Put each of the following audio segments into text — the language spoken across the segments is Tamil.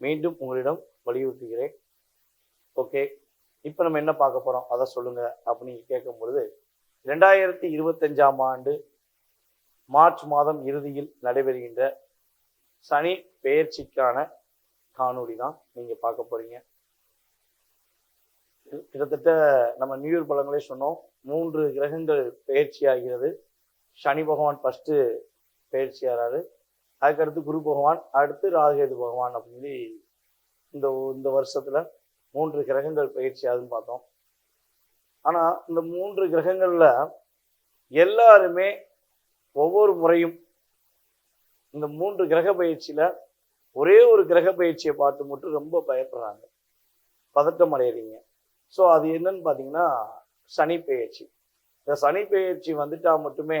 மீண்டும் உங்களிடம் வலியுறுத்துகிறேன். ஓகே இப்போ நம்ம என்ன பார்க்க போகிறோம் அதை சொல்லுங்கள் அப்படின்னு கேட்கும் பொழுது ரெண்டாயிரத்தி இருபத்தஞ்சாம் ஆண்டு மார்ச் மாதம் இறுதியில் நடைபெறுகின்ற சனி பெயர்ச்சிக்கான காணொளி தான் நீங்கள் பார்க்க போகிறீங்க கிட்டத்தட்ட நம்ம நியூ பழங்களே பலங்களே சொன்னோம். மூன்று கிரகங்கள் பெயர்ச்சி ஆகிறது. சனி பகவான் ஃபஸ்ட்டு பெயர்ச்சி ஆகிறாரு அதுக்கடுத்து குரு பகவான் அடுத்து ராகேது பகவான் அப்படின்னு சொல்லி இந்த இந்த வருஷத்தில் மூன்று கிரகங்கள் பயிற்சி ஆகுதுன்னு பார்த்தோம். ஆனால் இந்த மூன்று கிரகங்களில் எல்லாருமே ஒவ்வொரு முறையும் இந்த மூன்று கிரக பயிற்சியில் ஒரே ஒரு கிரக பயிற்சியை பார்த்து மட்டும் ரொம்ப பயப்படுறாங்க. பதட்டம் அடையிறீங்க. ஸோ அது என்னன்னு பார்த்தீங்கன்னா சனி பயிற்சி. இந்த சனி பயிற்சி வந்துட்டால் மட்டுமே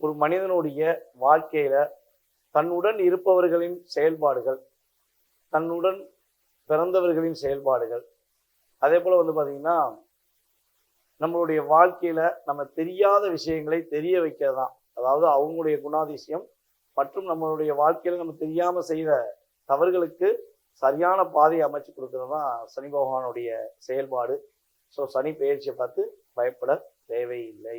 ஒரு மனிதனுடைய வாழ்க்கையில தன்னுடன் இருப்பவர்களின் செயல்பாடுகள் தன்னுடன் பிறந்தவர்களின் செயல்பாடுகள். அதே போல் வந்து பார்த்திங்கன்னா நம்மளுடைய வாழ்க்கையில் நம்ம தெரியாத விஷயங்களை தெரிய வைக்கிறது தான் அதாவது அவங்களுடைய குணாதிசயம் மற்றும் நம்மளுடைய வாழ்க்கையில் நம்ம தெரியாமல் செய்த தவறுகளுக்கு சரியான பாதையை அமைச்சு கொடுக்கறது தான் சனி பகவானுடைய செயல்பாடு. ஸோ சனி பயிற்சியை பார்த்து பயப்பட தேவையில்லை.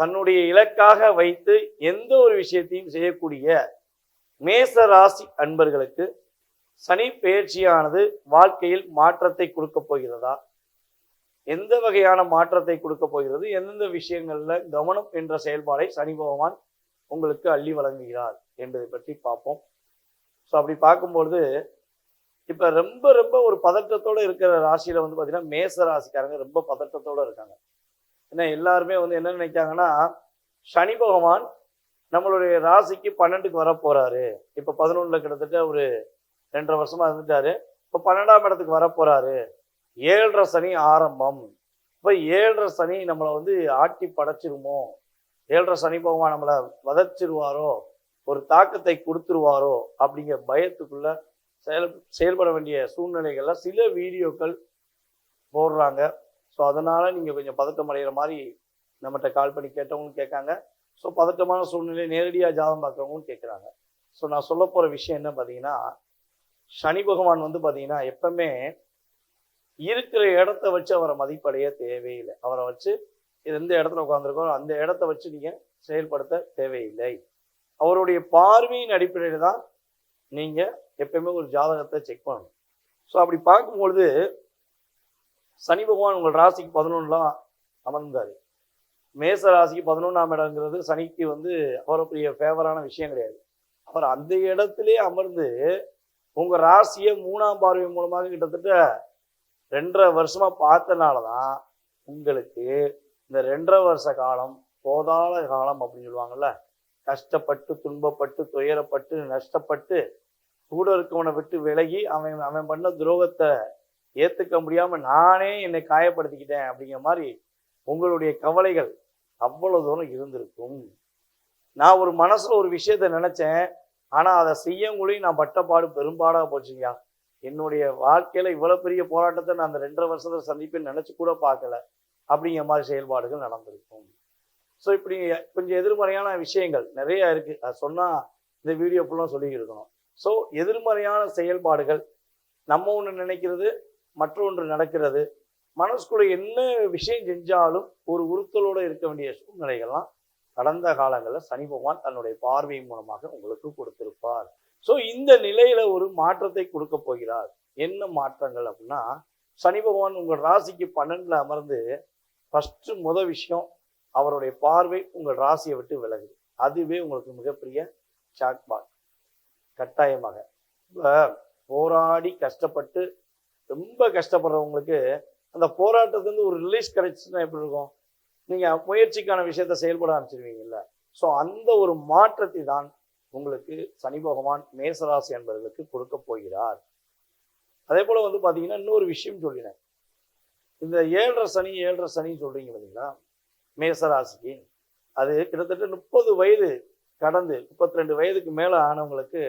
தன்னுடைய இலக்காக வைத்து எந்த ஒரு விஷயத்தையும் செய்யக்கூடிய மேச ராசி அன்பர்களுக்கு சனி பெயர்ச்சியானது வாழ்க்கையில் மாற்றத்தை கொடுக்க போகிறதா? எந்த வகையான மாற்றத்தை கொடுக்க போகிறது? எந்தெந்த விஷயங்களில் கவனம் என்ற செயல்பாடை சனி பகவான் உங்களுக்கு அள்ளி வழங்குகிறார் என்பதை பற்றி பார்ப்போம். ஸோ அப்படி பார்க்கும்பொழுது இப்போ ரொம்ப ரொம்ப ஒரு பதட்டத்தோடு இருக்கிற ராசியில் வந்து பார்த்திங்கன்னா மேச ராசிக்காரங்க ரொம்ப பதட்டத்தோடு இருக்காங்க. ஏன்னா எல்லாருமே வந்து என்ன நினைக்காங்கன்னா சனி பகவான் நம்மளுடைய ராசிக்கு பன்னெண்டுக்கு வர போறாரு. இப்போ பதினொன்றில் கிட்டத்தட்ட ஒரு ரெண்டரை வருஷமா இருந்துட்டாரு. இப்போ பன்னெண்டாம் இடத்துக்கு வர போறாரு. ஏழரை சனி ஆரம்பம். இப்போ ஏழரை சனி நம்மளை வந்து ஆட்டி படைச்சிருமோ? ஏழரை சனி பகவான் நம்மளை வதச்சிருவாரோ? ஒரு தாக்கத்தை கொடுத்துருவாரோ? அப்படிங்கிற பயத்துக்குள்ள செயல் செயல்பட வேண்டிய சூழ்நிலைகளில் சில வீடியோக்கள் போடுறாங்க. ஸோ அதனால் நீங்கள் கொஞ்சம் பதட்டம் அடைகிற மாதிரி நம்மகிட்ட கால் பண்ணி கேட்டவங்களும் கேட்காங்க. ஸோ பதட்டமான சூழ்நிலை நேரடியாக ஜாதகம் பார்க்குறவங்களும் கேட்குறாங்க. ஸோ நான் சொல்ல போகிற விஷயம் என்ன பார்த்தீங்கன்னா சனி பகவான் வந்து பார்த்தீங்கன்னா எப்பவுமே இருக்கிற இடத்த வச்சு அவரை மதிப்படைய தேவையில்லை. அவரை வச்சு எந்த இடத்துல உட்காந்துருக்கோ அந்த இடத்த வச்சு நீங்கள் செயல்படுத்த தேவையில்லை. அவருடைய பார்வையின் அடிப்படையில் தான் நீங்கள் எப்பயுமே ஒரு ஜாதகத்தை செக் பண்ணணும். ஸோ அப்படி பார்க்கும்பொழுது சனி பகவான் உங்கள் ராசிக்கு பதினொன்றுலாம் அமர்ந்தார். மேச ராசிக்கு பதினொன்றாம் இடங்கிறது சனிக்கு வந்து அவருக்குரிய பெரிய ஃபேவரான விஷயம் கிடையாது. அவர் அந்த இடத்திலே அமர்ந்து உங்கள் ராசியை மூணாம் பார்வை மூலமாக கிட்டத்தட்ட ரெண்டரை வருஷமாக பார்த்தனால தான் உங்களுக்கு இந்த ரெண்டரை வருஷ காலம் போதாத காலம் அப்படின்னு சொல்லுவாங்கல்ல கஷ்டப்பட்டு துன்பப்பட்டு துயரப்பட்டு நஷ்டப்பட்டு கூட இருக்கவனை விட்டு விலகி அவன் அவன் பண்ண துரோகத்தை ஏற்றுக்க முடியாமல் நானே என்னை காயப்படுத்திக்கிட்டேன் அப்படிங்கிற மாதிரி உங்களுடைய கவலைகள் அவ்வளோ தூரம் இருந்திருக்கும். நான் ஒரு மனசில் ஒரு விஷயத்த நினச்சேன். ஆனால் அதை செய்யங்குள்ளேயும் நான் பட்டப்பாடு பெரும்பாடாக போச்சுங்கய்யா என்னுடைய வாழ்க்கையில் இவ்வளோ பெரிய போராட்டத்தை நான் அந்த ரெண்டரை வருஷத்துல சந்திப்பேன்னு நினச்சி கூட பார்க்கல. அப்படிங்கிற மாதிரி செயல்பாடுகள் நடந்திருக்கும். ஸோ இப்படி கொஞ்சம் எதிர்மறையான விஷயங்கள் நிறையா இருக்குது அது சொன்னால் இந்த வீடியோ ஃபுல்லாக சொல்லி இருக்கணும். ஸோ எதிர்மறையான செயல்பாடுகள் நம்ம ஒன்று நினைக்கிறது மற்றொன்று நடக்கிறது. மனசுக்குள்ள என்ன விஷயம் செஞ்சாலும் ஒரு உறுத்தலோடு இருக்க வேண்டிய சூழ்நிலைகள்லாம் கடந்த காலங்களில் சனி பகவான் தன்னுடைய பார்வை மூலமாக உங்களுக்கு கொடுத்திருப்பார். ஸோ இந்த நிலையில ஒரு மாற்றத்தை கொடுக்க போகிறார். என்ன மாற்றங்கள் அப்படின்னா சனி பகவான் உங்கள் ராசிக்கு பன்னெண்டில் அமர்ந்து ஃபஸ்ட்டு முத விஷயம் அவருடைய பார்வை உங்கள் ராசியை விட்டு விலகுது. அதுவே உங்களுக்கு மிகப்பெரிய சாக்பாட் கட்டாயமாக. போராடி கஷ்டப்பட்டு ரொம்ப கஷ்டப்படுறவங்களுக்கு அந்த போராட்டத்துலேருந்து ஒரு ரிலீஸ் கிடைச்சுன்னா எப்படி இருக்கும்? நீங்கள் முயற்சிக்கான விஷயத்த செயல்பட ஆரம்பிச்சிருவீங்கல்ல. ஸோ அந்த ஒரு மாற்றத்தை தான் உங்களுக்கு சனி பகவான் மேசராசி என்பவர்களுக்கு கொடுக்க போகிறார். அதே போல் வந்து பார்த்தீங்கன்னா இன்னொரு விஷயம் சொல்லினேன். இந்த ஏழரை சனி ஏழரை சனி சொல்கிறீங்க பார்த்தீங்களா மேசராசிக்கு. அது கிட்டத்தட்ட முப்பது வயது கடந்து முப்பத்தி ரெண்டு வயதுக்கு மேலே ஆனவங்களுக்கு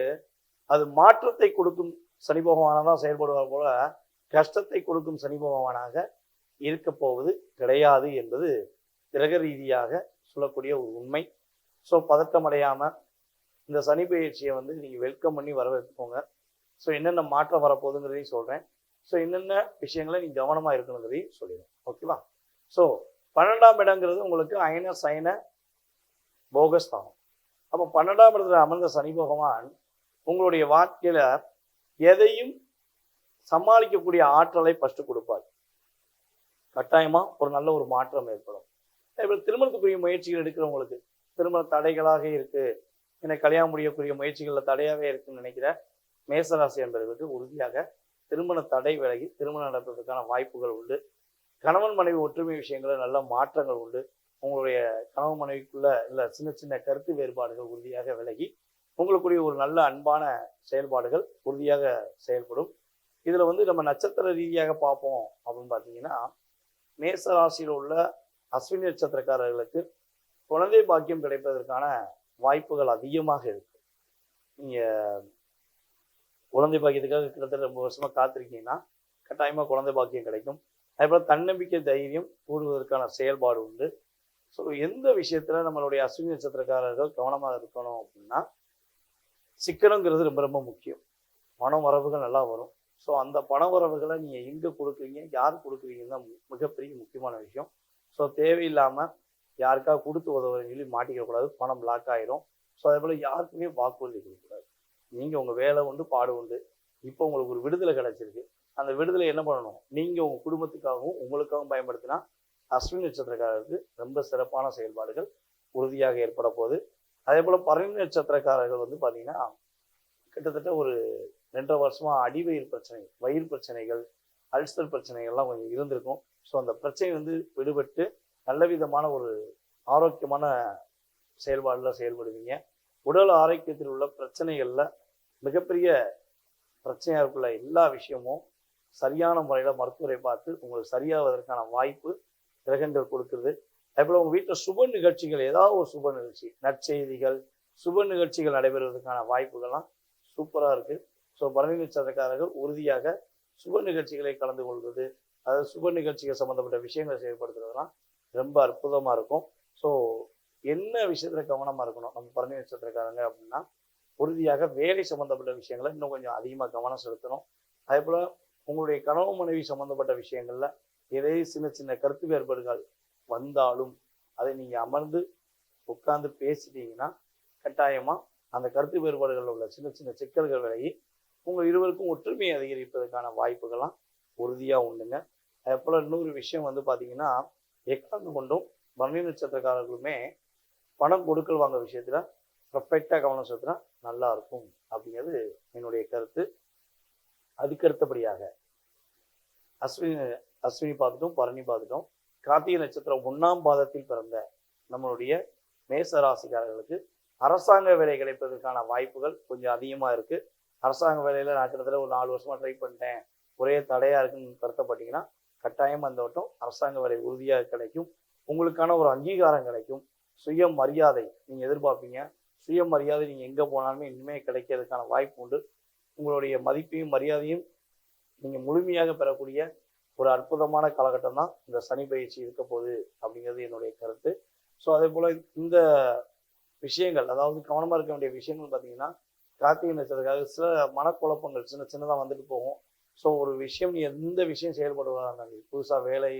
அது மாற்றத்தை கொடுக்கும் சனி பகவானாக தான் செயல்படுவார் போல கஷ்டத்தை கொடுக்கும் சனி பகவானாக இருக்க போவது கிடையாது என்பது கிரக ரீதியாக சொல்லக்கூடிய ஒரு உண்மை. ஸோ பதட்டம் அடையாமல் இந்த சனி பயிற்சியை வந்து நீங்கள் வெல்கம் பண்ணி வரவேற்போங்க ஸோ என்னென்ன மாற்றம் வரப்போகுதுங்கிறதையும் சொல்கிறேன் ஸோ என்னென்ன விஷயங்களை நீங்கள் கவனமாக இருக்கணுங்கிறதையும் சொல்லிடுறேன். ஓகேவா ஸோ பன்னெண்டாம் இடங்கிறது உங்களுக்கு அயன சயன போகஸ்தானம் அப்போ பன்னெண்டாம் இடத்துல அமர்ந்த சனி பகவான் உங்களுடைய வாழ்க்கையில் எதையும் சமாளிக்கக்கூடிய ஆற்றலை ஃபஸ்ட்டு கொடுப்பார். கட்டாயமாக ஒரு நல்ல ஒரு மாற்றம் ஏற்படும். இப்போ திருமணத்துக்குரிய முயற்சிகள் எடுக்கிறவங்களுக்கு திருமண தடைகளாக இருக்குது என்னை கல்யாணம் முடியக்கூடிய முயற்சிகளில் தடையாகவே இருக்குன்னு நினைக்கிற மேசராசி என்பவர்களுக்கு உறுதியாக திருமண தடை விலகி திருமணம் நடப்பதற்கான வாய்ப்புகள் உண்டு. கணவன் மனைவி ஒற்றுமை விஷயங்களில் நல்ல மாற்றங்கள் உண்டு. உங்களுடைய கணவன் மனைவிக்குள்ள இல்லை சின்ன சின்ன கருத்து வேறுபாடுகள் உறுதியாக விலகி உங்களுக்குரிய ஒரு நல்ல அன்பான செயல்பாடுகள் உறுதியாக செயல்படும். இதில் வந்து நம்ம நட்சத்திர ரீதியாக பார்ப்போம் அப்படின்னு பார்த்தீங்கன்னா மேச ராசியில் உள்ள அஸ்வினி நட்சத்திரக்காரர்களுக்கு குழந்தை பாக்கியம் கிடைப்பதற்கான வாய்ப்புகள் அதிகமாக இருக்கு. நீங்கள் குழந்தை பாக்கியத்துக்காக கிட்டத்தட்ட ரொம்ப வருஷமாக காத்திருக்கீங்கன்னா கட்டாயமாக குழந்தை பாக்கியம் கிடைக்கும். அதேபோல் தன்னம்பிக்கை தைரியம் கூடுவதற்கான செயல்பாடு உண்டு. ஸோ எந்த விஷயத்தில் நம்மளுடைய அஸ்வினி நட்சத்திரக்காரர்கள் கவனமாக இருக்கணும் அப்படின்னா சிக்கனங்கிறது ரொம்ப ரொம்ப முக்கியம். மனம் வரவுகள் நல்லா வரும். ஸோ அந்த பண வரவுகளை நீங்கள் எங்கே கொடுக்குறீங்க? யார் கொடுக்குறீங்கன்னு தான் மிகப்பெரிய முக்கியமான விஷயம். ஸோ தேவையில்லாமல் யாருக்கா கொடுத்து உதவுறேன்னு சொல்லி மாட்டிக்கக்கூடாது பணம் பிளாக் ஆகிரும் ஸோ அதே போல் யாருக்குமே வாக்குறுதி கொடுக்கக்கூடாது நீங்கள் உங்கள் வேலை உண்டு பாடு உண்டு. இப்போ உங்களுக்கு ஒரு விடுதலை கிடச்சிருக்கு. அந்த விடுதலை என்ன பண்ணணும்? நீங்கள் உங்கள் குடும்பத்துக்காகவும் உங்களுக்காகவும் பயன்படுத்தினா அஸ்வினி நட்சத்திரக்காரருக்கு ரொம்ப சிறப்பான செயல்பாடுகள் உறுதியாக ஏற்பட போகுது. அதே போல் பரணி நட்சத்திரக்காரர்கள் வந்து பார்த்தீங்கன்னா கிட்டத்தட்ட ஒரு ரெண்டரை வருஷமாக அடிவயிறு பிரச்சனை வயிறு பிரச்சனைகள் அல்சர் பிரச்சனைகள்லாம் கொஞ்சம் இருந்திருக்கும். ஸோ அந்த பிரச்சனை வந்து விடுபட்டு நல்ல விதமான ஒரு ஆரோக்கியமான செயல்பாடில் செயல்படுவீங்க. உடல் ஆரோக்கியத்தில் உள்ள பிரச்சனைகளில் மிகப்பெரிய பிரச்சனையாக இருக்குள்ள எல்லா விஷயமும் சரியான முறையில் மருத்துவரை பார்த்து உங்களுக்கு சரியாவதற்கான வாய்ப்பு கிரகங்கள் கொடுக்குறது அதேபோல் உங்கள் வீட்டில் சுப நிகழ்ச்சிகள் ஏதாவது ஒரு சுப நிகழ்ச்சி நற்செய்திகள் சுப நிகழ்ச்சிகள் நடைபெறுவதற்கான வாய்ப்புகள்லாம் சூப்பராக இருக்குது ஸோ பரணி நட்சத்திரக்காரர்கள் உறுதியாக சுப நிகழ்ச்சிகளை கலந்து கொள்வது அதாவது சுப நிகழ்ச்சிகள் சம்மந்தப்பட்ட விஷயங்களை செயல்படுத்துறதுலாம் ரொம்ப அற்புதமாக இருக்கும். ஸோ என்ன விஷயத்தில் கவனமாக இருக்கணும்? நம்ம பரணி நட்சத்திரக்காரங்க அப்படின்னா உறுதியாக வேலை சம்மந்தப்பட்ட விஷயங்களை இன்னும் கொஞ்சம் அதிகமாக கவனம் செலுத்தணும். அதே போல் உங்களுடைய கனவு மனைவி சம்மந்தப்பட்ட விஷயங்களில் ஏதேனும் சின்ன சின்ன கருத்து வேறுபாடுகள் வந்தாலும் அதை நீங்கள் அமர்ந்து உட்கார்ந்து பேசிட்டீங்கன்னா கட்டாயமாக அந்த கருத்து வேறுபாடுகளில் உள்ள சின்ன சின்ன சிக்கல்கள் விலகி உங்கள் இருவருக்கும் ஒற்றுமையை அதிகரிப்பதற்கான வாய்ப்புகள்லாம் உறுதியாக உண்டுங்க. அதே போல் இன்னொரு விஷயம் வந்து பார்த்தீங்கன்னா எக்காந்து கொண்டும் பரணி நட்சத்திரக்காரர்களுமே பணம் கொடுக்கல் வாங்க விஷயத்தில் பர்ஃபெக்டாக கவனம் செலுத்தினா நல்லா இருக்கும் அப்படிங்கிறது என்னுடைய கருத்து. அதுக்கு அடுத்தபடியாக அஸ்வினி அஸ்வினி பார்த்துட்டோம் பரணி பார்த்துட்டோம். கார்த்திகை நட்சத்திரம் ஒன்றாம் பாதத்தில் பிறந்த நம்மளுடைய மேச ராசிக்காரர்களுக்கு அரசாங்க வேலை கிடைப்பதற்கான வாய்ப்புகள் கொஞ்சம் அதிகமாக இருக்குது அரசாங்க வேலையில் நான் கிட்டத்தட்ட ஒரு நாலு வருஷமாக ட்ரை பண்ணிட்டேன். ஒரே தடையாக இருக்குன்னு கருத்தப்பட்டீங்கன்னா கட்டாயம் அந்த வட்டம் அரசாங்க வேலை உறுதியாக கிடைக்கும். உங்களுக்கான ஒரு அங்கீகாரம் கிடைக்கும். சுய மரியாதை நீங்கள் எதிர்பார்ப்பீங்க. சுய மரியாதை நீங்கள் எங்கே போனாலுமே இனிமே கிடைக்கிறதுக்கான வாய்ப்பு உண்டு. உங்களுடைய மதிப்பையும் மரியாதையும் நீங்கள் முழுமையாக பெறக்கூடிய ஒரு அற்புதமான காலகட்டம் தான் இந்த சனி பயிற்சி இருக்க போகுது அப்படிங்கிறது என்னுடைய கருத்து. ஸோ அதே போல் இந்த விஷயங்கள் அதாவது கவனமாக இருக்க வேண்டிய விஷயங்கள் பார்த்தீங்கன்னா கார்த்திகை நட்சத்திரக்காக சில மனக்குழப்பங்கள் சின்ன சின்னதாக வந்துட்டு போகும். ஸோ ஒரு விஷயம் நீ எந்த விஷயம் செயல்படுவதாக இருந்தாலும் புதுசாக வேலை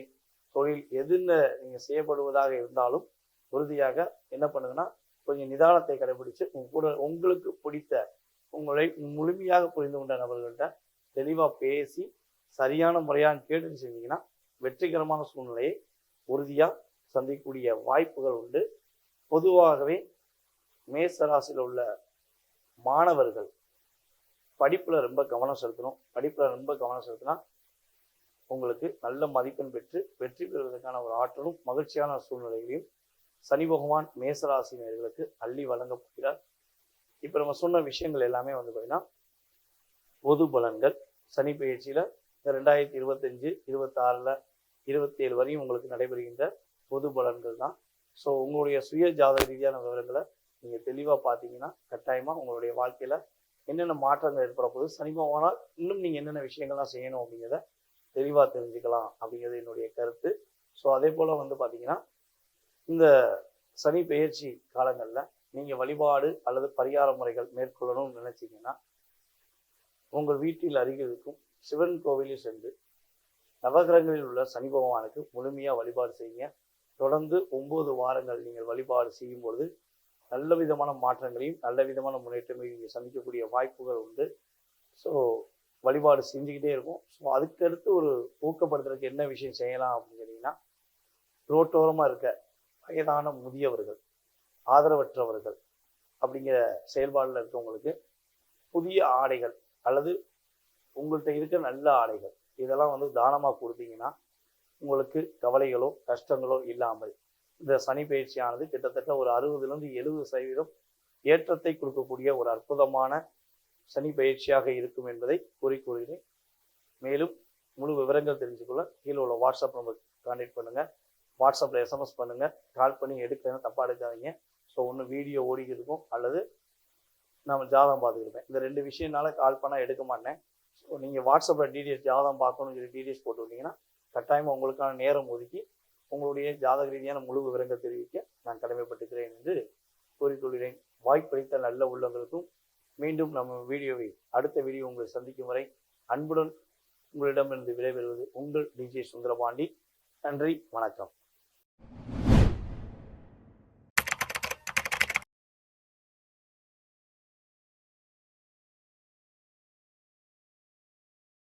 தொழில் எதுன்னு நீங்கள் செய்யப்படுவதாக இருந்தாலும் உறுதியாக என்ன பண்ணுங்கன்னா கொஞ்சம் நிதானத்தை கடைபிடிச்சு உங்க கூட உங்களுக்கு பிடித்த உங்களை முழுமையாக புரிந்து கொண்ட நபர்கள்ட்ட தெளிவாக பேசி சரியான முறையாக கேட்டு செஞ்சீங்கன்னா வெற்றிகரமான சூழ்நிலையை உறுதியாக சந்திக்கக்கூடிய வாய்ப்புகள் உண்டு. பொதுவாகவே மேசராசியில் உள்ள மாணவர்கள் படிப்பில் ரொம்ப கவனம் செலுத்தணும். படிப்பில் ரொம்ப கவனம் செலுத்தினா உங்களுக்கு நல்ல மதிப்பெண் பெற்று வெற்றி பெறுவதற்கான ஒரு ஆற்றலும் மகிழ்ச்சியான சூழ்நிலைகளையும் சனி பகவான் மேசராசினியர்களுக்கு அள்ளி வழங்கப்படுகிறார் இப்போ நம்ம சொன்ன விஷயங்கள் எல்லாமே வந்து பார்த்தீங்கன்னா பொது பலன்கள். சனி பயிற்சியில் இந்த ரெண்டாயிரத்தி இருபத்தஞ்சு இருபத்தாறில் இருபத்தேழு வரையும் உங்களுக்கு நடைபெறுகின்ற பொது பலன்கள் தான். ஸோ உங்களுடைய சுய ஜாதக ரீதியான விவரங்களை நீங்கள் தெளிவாக பார்த்தீங்கன்னா கட்டாயமாக உங்களுடைய வாழ்க்கையில் என்னென்ன மாற்றங்கள் ஏற்பட போகுது சனி பகவானால் இன்னும் நீங்கள் என்னென்ன விஷயங்கள்லாம் செய்யணும் அப்படிங்கிறத தெளிவாக தெரிஞ்சுக்கலாம் அப்படிங்கிறது என்னுடைய கருத்து. ஸோ அதே போல் வந்து பார்த்தீங்கன்னா இந்த சனி பெயர்ச்சி காலங்களில் நீங்கள் வழிபாடு அல்லது பரிகார முறைகள் மேற்கொள்ளணும்னு நினைச்சீங்கன்னா உங்கள் வீட்டில் அருகில் இருக்கும் சிவன் கோவிலில் சென்று நவகிரகங்களில் உள்ள சனி பகவானுக்கு முழுமையாக வழிபாடு செய்யுங்க. தொடர்ந்து ஒன்பது வாரங்கள் நீங்கள் வழிபாடு செய்யும் பொழுது நல்ல விதமான மாற்றங்களையும் நல்ல விதமான முன்னேற்றங்களையும் நீங்கள் சந்திக்கக்கூடிய வாய்ப்புகள் உண்டு. ஸோ வழிபாடு செஞ்சுக்கிட்டே இருக்கும். ஸோ அதுக்கடுத்து ஒரு ஊக்கப்படுத்துறதுக்கு என்ன விஷயம் செய்யலாம் அப்படின்னு கேட்டிங்கன்னா ரோட்டோரமாக இருக்க வயதான முதியவர்கள் ஆதரவற்றவர்கள் அப்படிங்கிற செயல்பாடில் இருக்கவங்களுக்கு புதிய ஆடைகள் அல்லது உங்கள்கிட்ட இருக்க நல்ல ஆடைகள் இதெல்லாம் வந்து தானமாக கொடுத்தீங்கன்னா உங்களுக்கு கவலைகளோ கஷ்டங்களோ இல்லாமல் இந்த சனி பயிற்சியானது கிட்டத்தட்ட ஒரு அறுபதுலேருந்து எழுபது சதவீதம் ஏற்றத்தை கொடுக்கக்கூடிய ஒரு அற்புதமான சனி பயிற்சியாக இருக்கும் என்பதை கூறிக்கொள்கிறேன். மேலும் முழு விவரங்கள் தெரிஞ்சுக்கொள்ள கீழே உள்ள வாட்ஸ்அப் நம்பர் கான்டாக்ட் பண்ணுங்கள் வாட்ஸ்அப்பில் எஸ்எம்எஸ் பண்ணுங்கள் கால் பண்ணி எடுக்கணும் தப்பாக எடுக்காதீங்க. ஸோ ஒன்று வீடியோ ஓடிக்கிட்டு இருக்கும். அல்லது நம்ம ஜாதகம் பார்த்துக்கிருப்பேன் இந்த ரெண்டு விஷயம்னால கால் பண்ணால் எடுக்க மாட்டேன். ஸோ நீங்கள் வாட்ஸ்அப்பில் டீடைல்ஸ் ஜாதகம் பார்க்கணுங்கிற டீடைல்ஸ் போட்டு விட்டீங்கன்னா கட்டாயமாக உங்களுக்கான நேரம் ஒதுக்கி உங்களுடைய ஜாதக ரீதியான முழு விவரங்கள் தெரிவிக்க நான் கடமைப்பட்டுக்கிறேன் என்று கூறிக்கொள்கிறேன். வாய்ப்பளித்த நல்ல உள்ளங்களுக்கும் மீண்டும் நம்ம வீடியோவை அடுத்த வீடியோ உங்களை சந்திக்கும் வரை அன்புடன் உங்களிடமிருந்து விடைபெறுவது உங்கள் டிஜே சுந்தரபாண்டி. நன்றி வணக்கம்.